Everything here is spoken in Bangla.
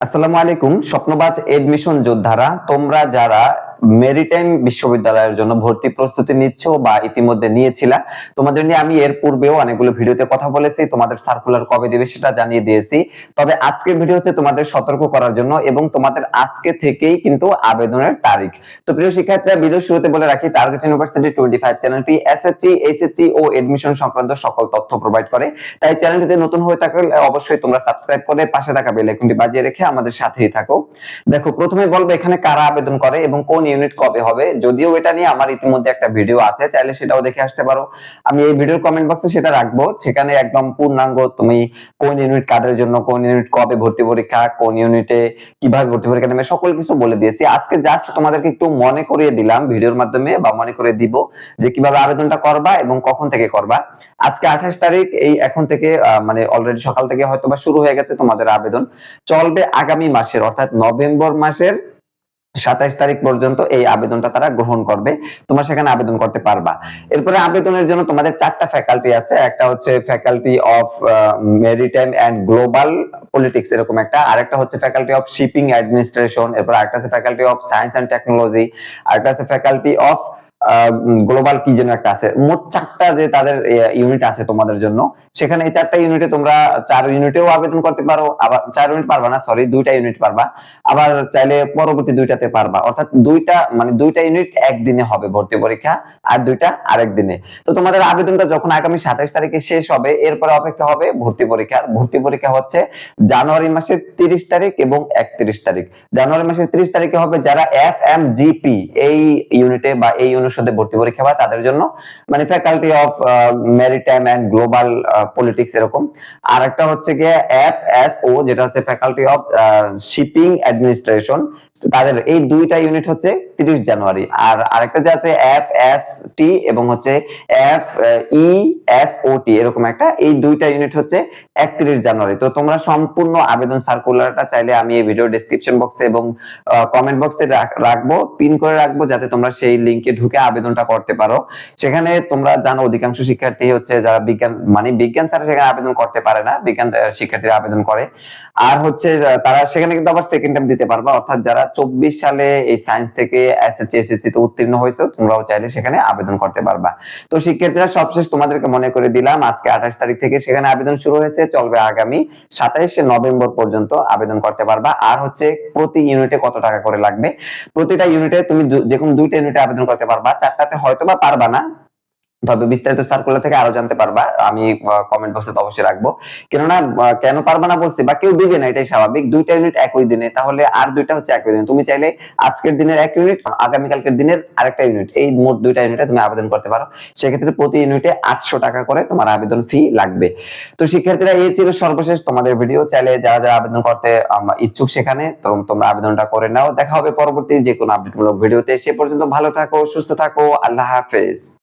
আসসালামু আলাইকুম স্বপ্নবাজ এডমিশন যোদ্ধারা তোমরা যারা মেরিটাইম বিশ্ববিদ্যালয়ের জন্য ভর্তি প্রস্তুতি নিচ্ছ বা ইতিমধ্যে নিয়েছিলা। তোমাদের নিয়ে আমি এর পূর্বেও অনেকগুলো ভিডিওতে কথা বলেছি, তোমাদের সার্কুলার কবে দিবে সেটা জানিয়ে দিয়েছি। তবে আজকের ভিডিও হচ্ছে তোমাদের সতর্ক করার জন্য এবং তোমাদের আজকে থেকেই কিন্তু আবেদনের তারিখ। তো প্রিয় শিক্ষার্থীরা ভিডিও শুরুতে বলে রাখি টার্গেট ইউনিভার্সিটি টোয়েন্টি ফাইভ চ্যানেলটি এসএসসি এইচএসসি ও এডমিশন সংক্রান্ত সকল তথ্য প্রোভাইড করে। তাই চ্যানেলটিতে নতুন হয়ে থাকলে অবশ্যই তোমরা সাবস্ক্রাইব করে পাশে থাকা বেল আইকনটি বাজিয়ে রেখে আমাদের সাথেই থাকো। দেখো, প্রথমে বলব এখানে কারা আবেদন করে এবং কোন ইউনিট কবে হবে? যদিও এটা নিয়ে আমার ইতিমধ্যে একটা ভিডিও আছে, চাইলে সেটাও দেখে আসতে পারো। আমি এই ভিডিওর কমেন্ট বক্সে সেটা রাখব। সেখানে একদম পূর্ণাঙ্গ তুমি কোন ইউনিট কাদের জন্য, কোন ইউনিট কবে ভর্তি পরীক্ষা, কোন ইউনিটে কীভাবে ভর্তি পরীক্ষা নেবে, সকল কিছু বলে দিয়েছি। আজকে জাস্ট তোমাদেরকে একটু মনে করিয়ে দিলাম ভিডিওর মাধ্যমে, বা মনে করে দিব যে কীভাবে আবেদনটা করবা এবং কখন থেকে করবা। আজকে আঠাশ তারিখ, এই এখন থেকে মানে অলরেডি সকাল থেকে হয়তো বা শুরু হয়ে গেছে তোমাদের আবেদন। চলবে আগামী মাসের, অর্থাৎ নভেম্বর মাসের সাতাইশ তারিখ পর্যন্ত এই আবেদনটা তারা গ্রহণ করবে। তোমরা সেখানে আবেদন করতে পারবা। এরপরে আবেদনের জন্য তোমাদের চারটা ফ্যাকাল্টি আছে। একটা হচ্ছে faculty of maritime and global politics এরকম একটা। আরেকটা হচ্ছে ফ্যাকাল্টি অফ শিপিং অ্যাডমিনিস্ট্রেশন এরপর আরেকটা আছে faculty of science and technology আরেকটা আছে ফ্যাকাল্টি অফ গ্লোবাল কি যেন একটা আছে, মোট চারটা যে তাদের ইউনিট আছে তোমাদের জন্য। সেখানে এই চারটা ইউনিটে তোমরা চার ইউনিটেও আবেদন করতে পারো, আবার চার ইউনিট পারবা না সরি দুইটা ইউনিট পারবা। আবার চাইলে পরবর্তী দুইটাতে পারবা। অর্থাৎ দুইটা মানে দুইটা ইউনিট একদিনে হবে ভর্তি পরীক্ষা, আর দুইটা আরেক দিনে। তো তোমাদের আবেদনটা যখন আগামী সাতাইশ তারিখে শেষ হবে, এরপরে অপেক্ষা হবে ভর্তি পরীক্ষার ভর্তি পরীক্ষা হচ্ছে জানুয়ারি মাসের তিরিশ তারিখ এবং একত্রিশ তারিখ। জানুয়ারি মাসের তিরিশ তারিখে হবে যারা এফ এম জিপি এই ইউনিটে বা এই অনুষদে ভর্তি পরীক্ষা বা তাদের জন্য মানে faculty of maritime and global politics এরকম। আর একটা হচ্ছে গিয়ে এফ এস ও যেটা হচ্ছে ফ্যাকাল্টি অফ শিপিং অ্যাডমিনিস্ট্রেশন তাদের এই দুইটা ইউনিট হচ্ছে তিরিশ জানুয়ারি। আর আরেকটা যে আছে এফ এস টি এবং হচ্ছে এফ ই এস ও টি এরকম একটা। এই দুইটা ইউনিট হচ্ছে একত্রিশ জানুয়ারি। তো তোমরা সম্পূর্ণ আবেদন সার্কুলারটা চাইলে আমি এই ভিডিও ডেসক্রিপশন বক্সে এবং কমেন্ট বক্সে রাখব পিন করে রাখব যাতে তোমরা সেই লিঙ্কে ঢুকে আবেদনটা করতে পারো। সেখানে তোমরা জানো অধিকাংশ শিক্ষার্থী হচ্ছে যারা বিজ্ঞান মানে বিজ্ঞান ছাড়া সেখানে আবেদন করতে পারে না, বিজ্ঞান শিক্ষার্থীরা আবেদন করে। আর হচ্ছে তারা সেখানে কিন্তু আবার সেকেন্ড টাইম দিতে পারবা। অর্থাৎ যারা চব্বিশ সালে এই সায়েন্স থেকে এসএসসি এসএসসি তে উত্তীর্ণ হয়েছে, তোমরাও চাইলে সেখানে আবেদন করতে পারবা। তো শিক্ষার্থীরা সবশেষ তোমাদেরকে মনে করে দিলাম, আজকে আঠাশ তারিখ থেকে সেখানে আবেদন শুরু হয়েছে, চলবে আগামী সাতাইশে নভেম্বর পর্যন্ত আবেদন করতে পারবা। আর হচ্ছে প্রতি ইউনিটে কত টাকা করে লাগবে? প্রতিটা ইউনিটে তুমি যে কোনো দুইটা ইউনিটে আবেদন করতে পারবা। চারটাতে হয়তো বা পারবা না। তবে বিস্তারিত সার্কুলার থেকে আরও জানতে পারবা। আমি কমেন্ট বক্সে তো অবশ্যই রাখব। কেননা কেন পারবা না বলছি, বা কেউ দিবে না, এটাই স্বাভাবিক। দুইটা ইউনিট একই দিনে, তাহলে আর দুইটা হচ্ছে একই দিনে। তুমি চাইলে আজকের দিনের এক ইউনিট আগামীকালকের দিনের আরেকটা ইউনিট এই মোট দুইটা ইউনিটে তুমি আবেদন করতে পারো। সেক্ষেত্রে প্রতি ইউনিটে আটশো টাকা করে তোমার আবেদন ফি লাগবে। তো শিক্ষার্থীরা, এই ছিল সর্বশেষ তোমাদের ভিডিও চাইলে যারা যারা আবেদন করতে ইচ্ছুক সেখানে তোমরা আবেদনটা করে নাও। দেখা হবে পরবর্তী যে কোনো আপডেটমূলক ভিডিওতে সে পর্যন্ত ভালো থাকো, সুস্থ থাকো। আল্লাহ হাফেজ।